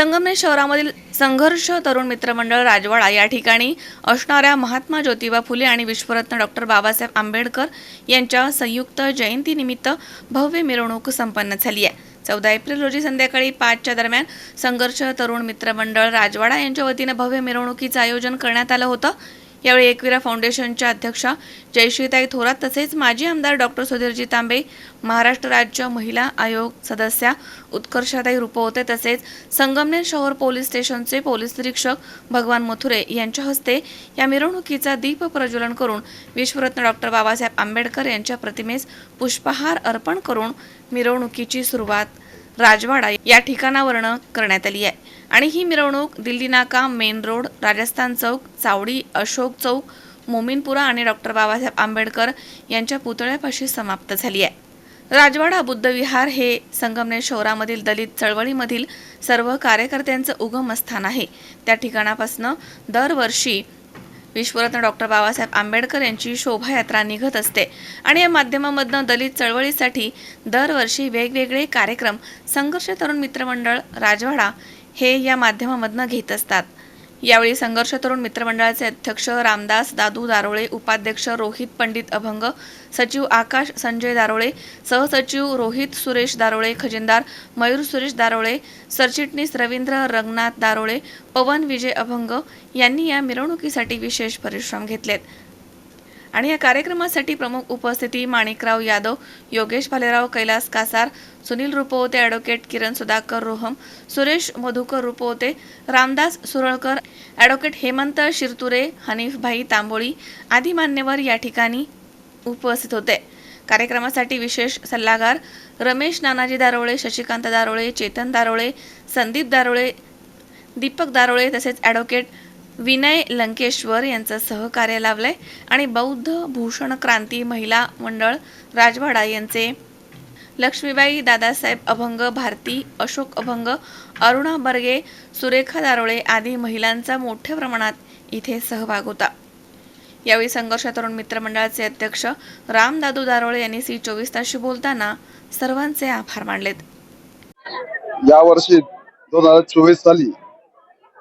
संगमनेर शहरामधील संघर्ष तरुण मित्रमंडळ राजवाडा या ठिकाणी असणाऱ्या महात्मा ज्योतिबा फुले आणि विश्वरत्न डॉक्टर बाबासाहेब आंबेडकर यांच्या संयुक्त जयंतीनिमित्त भव्य मिरवणूक संपन्न झाली आहे. चौदा एप्रिल रोजी संध्याकाळी पाचच्या दरम्यान संघर्ष तरुण मित्रमंडळ राजवाडा यांच्या वतीनं भव्य मिरवणुकीचं आयोजन करण्यात आलं होतं. यावेळी एकविरा फाउंडेशनच्या अध्यक्षा जयश्रीताई थोरात तसेच माजी आमदार डॉक्टर सुधीरजी तांबे महाराष्ट्र राज्य महिला आयोग सदस्या उत्कर्षाताई रुपवते तसेच संगमनेर शहर पोलीस स्टेशनचे पोलीस निरीक्षक भगवान मथुरे यांच्या हस्ते या मिरवणुकीचा दीप प्रज्वलन करून विश्वरत्न डॉक्टर बाबासाहेब आंबेडकर यांच्या प्रतिमेस पुष्पहार अर्पण करून मिरवणुकीची सुरुवात राजवाडा या ठिकाणावरनं करण्यात आली आहे. आणि ही मिरवणूक दिल्ली नाका मेन रोड राजस्थान चौक चावडी अशोक चौक मोमीनपुरा आणि डॉक्टर बाबासाहेब आंबेडकर यांच्या पुतळ्यापाशी समाप्त झाली आहे. राजवाडा बुद्धविहार हे संगमनेर शहरामधील दलित चळवळीमधील सर्व कार्यकर्त्यांचं उगम स्थान आहे. त्या ठिकाणापासून दरवर्षी विश्वरत्न डॉक्टर बाबासाहेब आंबेडकर यांची शोभायात्रा निघत असते आणि या माध्यमामधनं दलित चळवळीसाठी दरवर्षी वेगवेगळे कार्यक्रम संघर्ष तरुण मित्रमंडळ राजवाडा हे या माध्यमामधनं घेत असतात. यावेळी संघर्ष तरुण मित्रमंडळाचे अध्यक्ष रामदास दादू दारोळे उपाध्यक्ष रोहित पंडित अभंग सचिव आकाश संजय दारोळे सहसचिव रोहित सुरेश दारोळे खजिनदार मयूर सुरेश दारोळे सरचिटणीस रवींद्र रंगनाथ दारोळे पवन विजय अभंग यांनी या मिरवणुकीसाठी विशेष परिश्रम घेतलेत. आणि या कार्यक्रमासाठी प्रमुख उपस्थिती माणिकराव यादव योगेश भालेराव कैलास कासार सुनील रुपवते ॲडव्होकेट किरण सुधाकर रोहम सुरेश मधुकर रुपवते रामदास सुरळकर ॲडव्होकेट हेमंत शिरतुरे हनीफभाई तांबोळी आदी मान्यवर या ठिकाणी उपस्थित होते. कार्यक्रमासाठी विशेष सल्लागार रमेश नानाजी दारोळे शशिकांत दारोळे चेतन दारोळे संदीप दारोळे दीपक दारोळे तसेच ॲडव्होकेट विनय लंकेश्वर यांचं सहकार्य लाभलंय. आणि बौद्ध भूषण क्रांती महिला मंडळ राजवाडा यांचे लक्ष्मीबाई दादासाहेब अभंग भारती अशोक अभंग अरुणा बर्गे सुरेखा दारोळे आदी महिलांचा मोठ्या प्रमाणात इथे सहभाग होता. यावेळी संघर्ष तरुण मित्रमंडळाचे अध्यक्ष रामदादू दारोळे यांनी सी चोवीस तासशी बोलताना सर्वांचे आभार मानलेत. या वर्षी दोन हजार चोवीस साली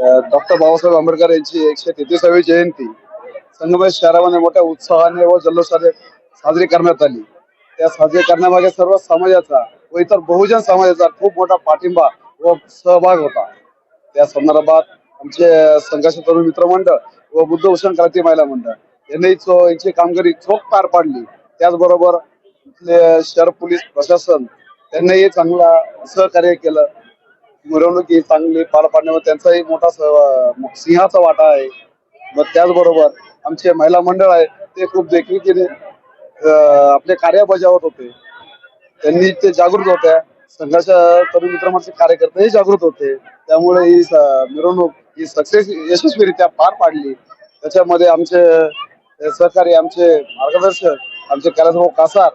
डॉक्टर बाबासाहेब आंबेडकर यांची एकशे तेहतीसावी जयंती संगमेश शहरामध्ये मोठ्या उत्साहाने व जल्लोषाने साजरी करण्यात आली. त्या साजरी करण्यामागे सर्व समाजाचा व इतर बहुजन समाजाचा खूप मोठा पाठिंबा व सहभाग होता. त्या संदर्भात आमचे संघर्ष तरुण मित्र मंडळ व बुद्धभूषण क्रांती महिला मंडळ यांनी चो यांची कामगिरी चोख पार पाडली. त्याचबरोबर शहर पोलीस प्रशासन त्यांनाही चांगला सहकार्य केलं. मिरवणूक ही चांगली पार पाडण्यामध्ये त्यांचाही मोठा सिंहाचा वाटा आहे. मग त्याचबरोबर आमचे महिला मंडळ आहे ते खूप देखील आपले कार्य बजावत होते. त्यांनी ते जागृत होत्या. संघाच्या तरुण मित्रमाचे कार्यकर्तेही जागृत होते. त्यामुळे ही मिरवणूक ही सक्सेस यशस्वीरित्या पार पाडली. त्याच्यामध्ये आमचे सहकारी आमचे मार्गदर्शक आमचे कैलासभाऊ कासार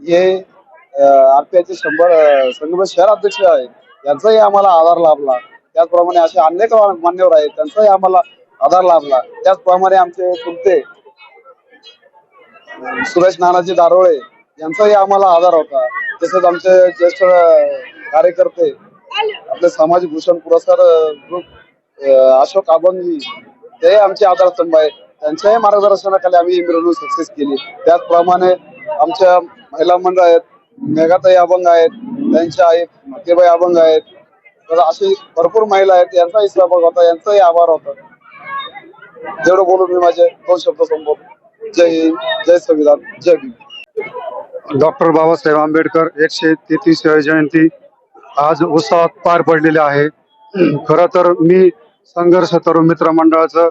हे आरपीआयचे शंभर संघ शहर अध्यक्ष आहेत. यांचाही आम्हाला आधार लाभला. त्याचप्रमाणे असे अनेक मान्यवर आहेत त्यांचाही आम्हाला आधार लाभला. त्याचप्रमाणे आमचे चुलते सुरेश नानाजी दारोळे यांचाही आम्हाला आधार होता. तसेच आमचे ज्येष्ठ कार्यकर्ते आपले समाज भूषण पुरस्कार ग्रुप अशोक आबंगी ते आमचे आधारस्तंभ आहेत. त्यांच्याही मार्गदर्शनाखाली आम्ही मिरवणूक सक्सेस केली. त्याचप्रमाणे आमच्या महिला मंडळ आहेत मेघाताई अभंग आहेत त्यांच्या आहेत मतेबाई अभंग आहेत. तर अशी भरपूर महिला आहेत यांचाही सहभाग होता यांचाही आभार होता. जेवढं बोलून मी माझे दोन शब्द संबोध जय हिंद जय संविधान जय भीम. डॉक्टर बाबासाहेब आंबेडकर एकशे तेहतीसव्या जयंती आज उत्सवात पार पडलेली आहे. खर तर मी संघर्ष तरुण मित्र मंडळाचं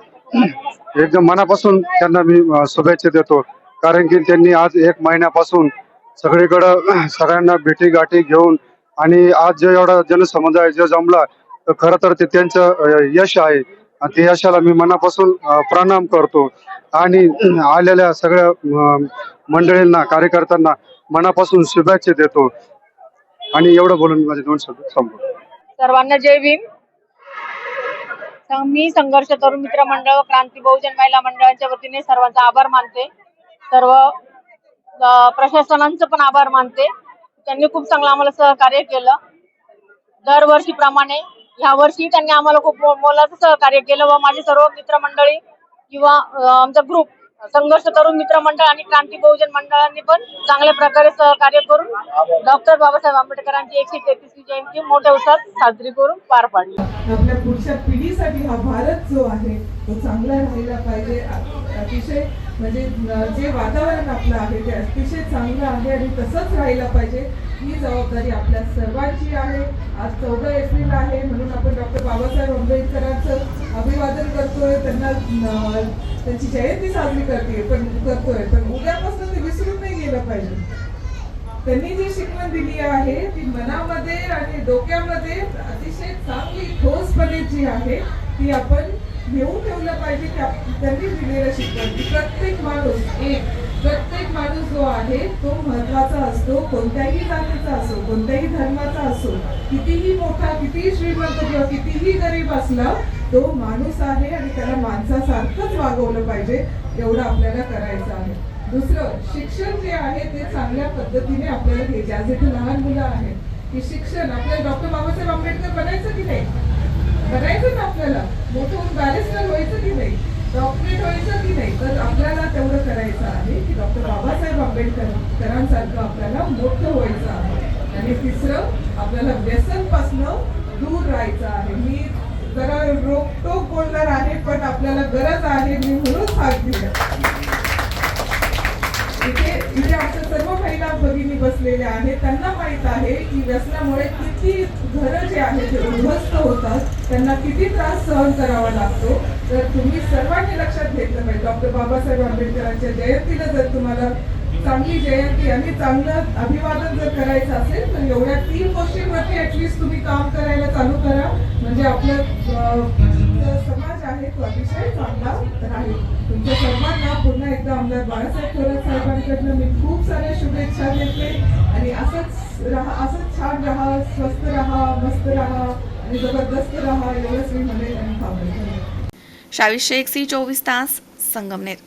एकदम मनापासून त्यांना मी शुभेच्छा देतो. कारण की त्यांनी आज एक महिन्यापासून सगळीकडं सगळ्यांना भेटी गाठी घेऊन आणि आज जे एवढा जनसमुदाय जो जमला तर खरं तर ते त्यांचं यश आहे. आणि ते यशाला मी मनापासून प्रणाम करतो. आणि आलेल्या सगळ्या मंडळींना कार्यकर्त्यांना मनापासून शुभेच्छा देतो. आणि एवढं बोलून माझे दोन शब्द संपवतो. सर्वांना जय भीम. मी संघर्ष तरुण मित्र मंडळ व क्रांती बहुजन महिला मंडळाच्या वतीने सर्वांचा आभार मानते. सर्व प्रशासनांचं पण आभार मानते. त्यांनी खूप चांगलं आम्हाला सहकार्य केलं. दरवर्षीप्रमाणे ह्या वर्षी त्यांनी आम्हाला खूप मोलाचं सहकार्य केलं व माझे सर्व मित्रमंडळी किंवा आमचा ग्रुप संघर्ष तरुण मित्रमंडळ आणि क्रांती बहुजन मंडळांनी पण चांगल्या प्रकारे सहकार्य करून डॉक्टर बाबासाहेब आंबेडकरांची एकशे तेहतीसवी जयंती मोठ्या उत्साहात साजरी करून पार पाडली. आपल्या पुढच्या पिढीसाठी हा भारत जो आहे तो चांगला राहिला पाहिजे. अतिशय म्हणजे जे वातावरण आपलं आहे ते अतिशय चांगलं आहे आणि तसंच राहिलं पाहिजे. ही जबाबदारी आपल्या सर्वांची आहे. आज चौदा एप्रिल आहे म्हणून आपण डॉक्टर बाबासाहेब आंबेडकरांचं अभिवादन करतोय. त्यांना त्यांची जयंती साजरी करते पण करतोय. पण उद्यापासून ते विसरून नाही गेलं पाहिजे. त्यांनी जी शिकवण दिली आहे ती मनामध्ये आणि डोक्यामध्ये अतिशय चांगली ठोसपणे जी आहे ती आपण घेऊन ठेवलं पाहिजे त्यांनी दिलेलं शिक्षण. की प्रत्येक माणूस एक प्रत्येक माणूस जो आहे तो महत्त्वाचा असतो कोणत्याही जातीचा असो कोणत्याही धर्माचा असो कितीही मोठा कितीही श्रीमंत किंवा कितीही गरीब असला तो माणूस आहे आणि त्याला माणसासारखंच वागवलं पाहिजे एवढं आपल्याला करायचं आहे. दुसरं शिक्षण जे आहे ते चांगल्या पद्धतीने आपल्याला घ्यायचे. आज इथे लहान मुलं आहेत. की शिक्षण आपल्याला डॉक्टर बाबासाहेब आंबेडकर बनायचं की नाही? करायचं ना आपल्याला. मोठं होऊन बॅरिस्टर व्हायचं की नाही? डॉक्टरेट व्हायचं की नाही? तर आपल्याला तेवढं करायचं आहे की डॉक्टर बाबासाहेब आंबेडकरांसारखं आपल्याला मोठं व्हायचं आहे. आणि तिसरं आपल्याला व्यसनपासनं दूर राहायचं आहे. मी जरा रोकटोक बोलणार आहे पण आपल्याला गरज आहे मी म्हणून सांगते. इथे म्हणजे आमच्या सर्व महिला भगिनी बसलेल्या आहेत. त्यांना माहीत आहे की व्यसनामुळे किती घरं जे आहेत ते उद्ध्वस्त होतात त्यांना किती त्रास सहन करावा लागतो. तर तुम्ही सर्वांनी लक्षात घेतलं पाहिजे. डॉक्टर बाबासाहेब आंबेडकरांच्या जयंतीला जर तुम्हाला चांगली जयंती आणि चांगलं अभिवादन जर करायचं असेल तर एवढ्या तीन गोष्टींवरती ऍटलिस्ट तुम्ही काम करायला चालू करा. म्हणजे आपलं समाज आहे तो अतिशय चांगला राहील तुमच्या सर्वांना पुन्हा एकदा आमदार बाळासाहेब थोरात साहेबांकडनं मी खूप साऱ्या शुभेच्छा देते. आणि असंच राहा असंच छान राहा स्वस्त राहा मस्त राहा आणि जबरदस्त राहा एवढंच मी म्हणेन आणि थांबेल शावीस शेख सी चोवीस तास Sangamner.